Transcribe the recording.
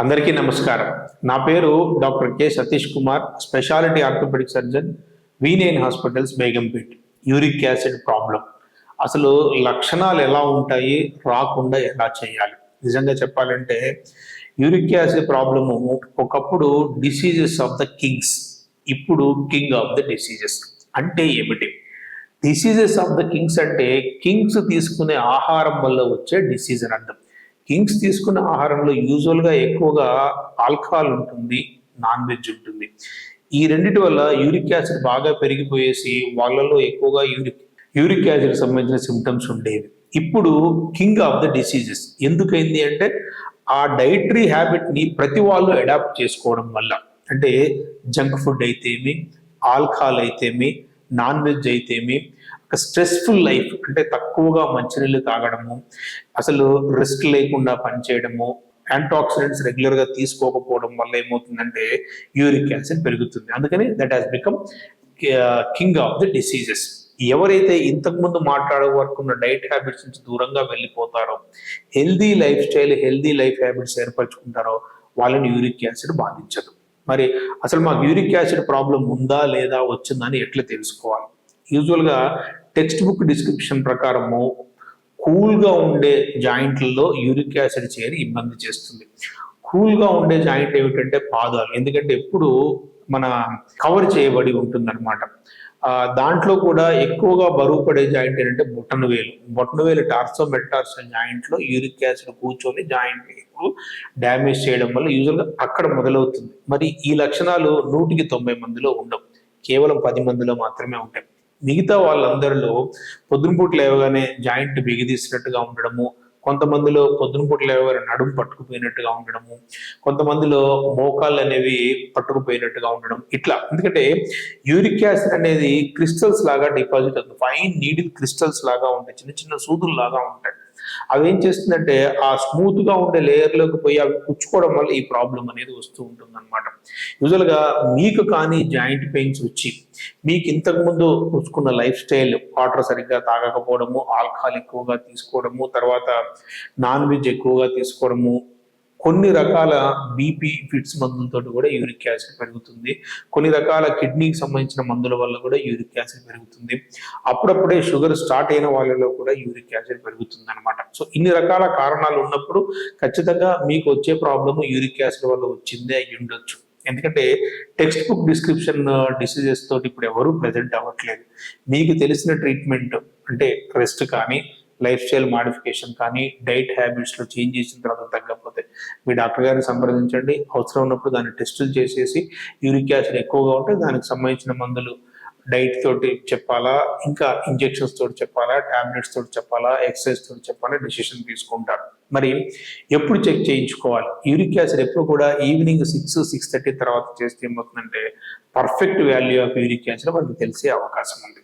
అందరికీ నమస్కారం. నా పేరు doctor K Satish Kumar speciality orthopedic surgeon వీనేన్ hospitals Begumpet. Uric acid problem. అసలు లక్షణాలు ఎలా ఉంటాయి? రాకుండా ఎలా చేయాలి? నిజంగా చెప్పాలంటే యూరిక్ యాసిడ్ ప్రాబ్లము ఒకప్పుడు డిసీజెస్ ఆఫ్ ద కింగ్స్ ఇప్పుడు కింగ్ ఆఫ్ ద డిసీజెస్. అంటే ఏమిటి? డిసీజెస్ ఆఫ్ ద కింగ్స్ అంటే కింగ్స్ తీసుకునే ఆహారం వల్ల వచ్చే డిసీజ్ అని అర్థం కింగ్స్ తీసుకునే ఆహారంలో యూజువల్గా ఎక్కువగా ఆల్కహాల్ ఉంటుంది నాన్ వెజ్ ఉంటుంది. ఈ రెండిటి వల్ల యూరిక్ యాసిడ్ బాగా పెరిగిపోయేసి వాళ్ళలో ఎక్కువగా యూరిక్ యూరిక్ యాసిడ్ సంబంధించిన సిమ్టమ్స్ ఉండేవి. ఇప్పుడు కింగ్ ఆఫ్ ద డిసీజెస్ ఎందుకైంది అంటే ఆ డైటరీ హ్యాబిట్ని ప్రతి వాళ్ళు అడాప్ట్ చేసుకోవడం వల్ల. అంటే జంక్ ఫుడ్ అయితేమి ఆల్కహాల్ అయితేమి నాన్ వెజ్ అయితేమి స్ట్రెస్ఫుల్ లైఫ్ అంటే తక్కువగా మంచినీళ్ళు తాగడము అసలు రిస్క్ లేకుండా పనిచేయడము యాంటాక్సిడెంట్స్ రెగ్యులర్గా తీసుకోకపోవడం వల్ల ఏమవుతుందంటే యూరిక్ యాసిడ్ పెరుగుతుంది. అందుకని that has become king of the diseases ఎవరైతే ఇంతకుముందు ఉన్న డైట్ హ్యాబిట్స్ నుంచి దూరంగా వెళ్ళిపోతారో healthy lifestyle healthy life habits ఏర్పరచుకుంటారో వాళ్ళని యూరిక్ యాసిడ్ బాధించదు. మరి అసలు మాకు యూరిక్ యాసిడ్ ప్రాబ్లం ఉందా లేదా వచ్చిందని ఎట్లా తెలుసుకోవాలి? యూజువల్గా టెక్స్ట్ బుక్ డిస్క్రిప్షన్ ప్రకారము కూల్గా ఉండే జాయింట్లలో యూరిక్ యాసిడ్ చేరి ఇబ్బంది చేస్తుంది. కూల్గా ఉండే జాయింట్ ఏమిటంటే పాదాలు. ఎందుకంటే ఎప్పుడు మన కవర్ చేయబడి ఉంటుందన్నమాట. ఆ, దాంట్లో కూడా ఎక్కువగా బరువు పడే జాయింట్ ఏంటంటే బొట్టన వేలు బొట్టన వేలు టార్సో మెటార్సో జాయింట్లో యూరిక్ యాసిడ్ కూర్చొని జాయింట్ ఎక్కువ డ్యామేజ్ చేయడం వల్ల యూజువల్గా అక్కడ మొదలవుతుంది. మరి ఈ లక్షణాలు నూటికి తొంభై మందిలో ఉండవు. కేవలం పది మందిలో మాత్రమే ఉంటాయి. మిగతా వాళ్ళందరిలో పొద్దునపూట లేవగానే జాయింట్ బిగిదీసినట్టుగా ఉండడము కొంతమందిలో పొద్దునపూట లేవగానే నడుము పట్టుకుపోయినట్టుగా ఉండడము కొంతమందిలో మోకాళ్ళు అనేవి పట్టుకుపోయినట్టుగా ఉండడం ఇట్లా. ఎందుకంటే యూరిక్ యాసిడ్ అనేది క్రిస్టల్స్ లాగా డిపాజిట్ అవుతుంది. ఫైన్ నీడిల్ క్రిస్టల్స్ లాగా ఉంటాయి చిన్న చిన్న సూదులు లాగా ఉంటాయి. అవి ఏం చేస్తుందంటే ఆ స్మూత్గా ఉండే లేయర్లోకి పోయి అవి పుచ్చుకోవడం వల్ల ఈ ప్రాబ్లం అనేది వస్తూ ఉంటుంది అనమాట యూజువల్గా మీకు కానీ జాయింట్ పెయిన్స్ వచ్చి మీకు ఇంతకు ముందు చూసుకున్న లైఫ్ స్టైల్ వాటర్ సరిగ్గా తాగకపోవడము ఆల్కహాల్ ఎక్కువగా తీసుకోవడము తర్వాత నాన్ వెజ్ ఎక్కువగా తీసుకోవడము కొన్ని రకాల బీపీ ఫిట్స్ మందులతో కూడా యూరిక్ యాసిడ్ పెరుగుతుంది. కొన్ని రకాల కిడ్నీకి సంబంధించిన మందుల వల్ల కూడా యూరిక్ యాసిడ్ పెరుగుతుంది. అప్పుడప్పుడే షుగర్ స్టార్ట్ అయిన వాళ్ళలో కూడా యూరిక్ యాసిడ్ పెరుగుతుంది అనమాట సో ఇన్ని రకాల కారణాలు ఉన్నప్పుడు ఖచ్చితంగా మీకు వచ్చే ప్రాబ్లమ్ యూరిక్ యాసిడ్ వల్ల వచ్చిందే అయ్యి ఉండొచ్చు. ఎందుకంటే టెక్స్ట్ బుక్ డిస్క్రిప్షన్ డిసీజెస్ తోటి ఇప్పుడు ఎవరు ప్రెజెంట్ అవ్వట్లేదు. మీకు తెలిసిన ట్రీట్మెంట్ అంటే రెస్ట్ కానీ లైఫ్ స్టైల్ మాడిఫికేషన్ కానీ డైట్ హ్యాబిట్స్లో చేంజ్ చేసిన తర్వాత తగ్గకపోతే మీ డాక్టర్ గారిని సంప్రదించండి. అవసరం ఉన్నప్పుడు దాన్ని టెస్టులు చేసేసి యూరిక్ యాసిడ్ ఎక్కువగా ఉంటే దానికి సంబంధించిన మందులు డైట్ తోటి చెప్పాలా ఇంకా ఇంజెక్షన్స్ తోటి చెప్పాలా టాబ్లెట్స్ తోటి చెప్పాలా ఎక్సర్సైజ్ తోటి చెప్పాలా డిసిషన్ తీసుకుంటారు. మరి ఎప్పుడు చెక్ చేయించుకోవాలి? యూరిక్ యాసిడ్ ఎప్పుడు కూడా ఈవినింగ్ సిక్స్ సిక్స్ థర్టీ తర్వాత చేస్తే ఏమవుతుందంటే perfect value of uric acid మనకు తెలిసే అవకాశం ఉంది.